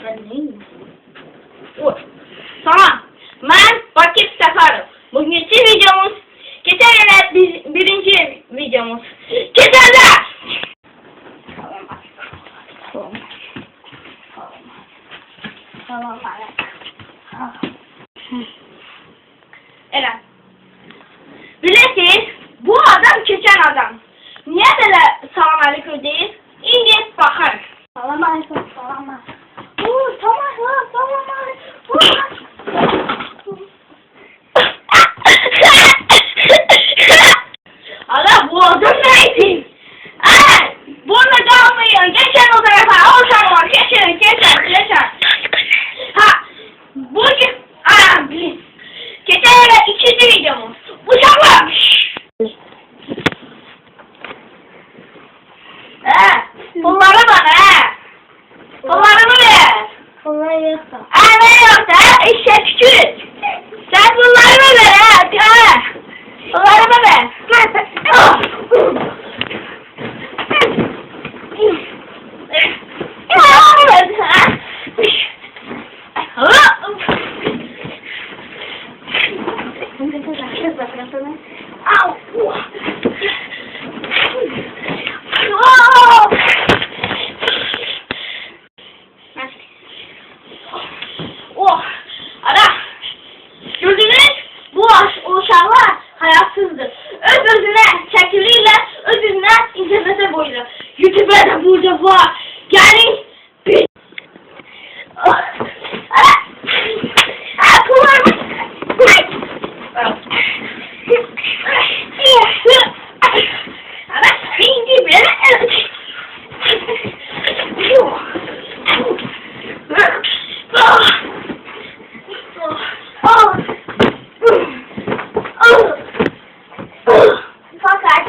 Neyim? Oy. Tamam. Ben Vakit Sakarım. Bugünkü videomuz geçen yine bir, birinci videomuz. Geçerler! Tamam. Tamam. Tamam. Evet. Bilirsiniz bu adam keçen adam. Au! Oh! Ara! Gördünüz? Bu uşaklar hayatsızdır. Öz özüne çekiliyle, öz özüne internete boyuyor. YouTube'a da burada var. Gelin bir... Oh! Ara! Ah, kulağım! Ara! Şimdi bir... Fakat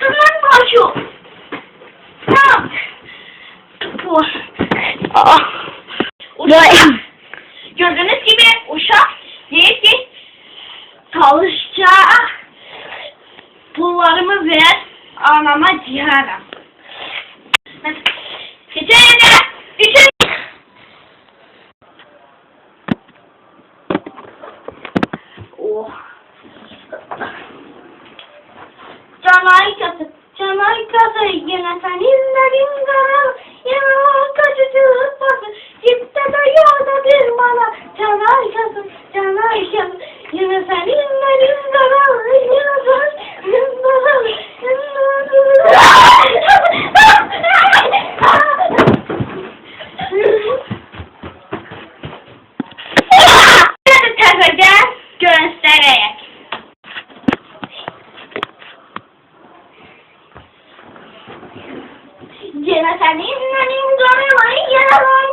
Hemen başlıyor. Tamam. Bu. Uşak. Gördüğünüz gibi uşak diyor ki çalışacak pullarımı ver anama cihanım. Geçen yine üçün Oh. Canay katı, canay katı, yine senin derin kara, göstererek. Senin benim gönlümü yalan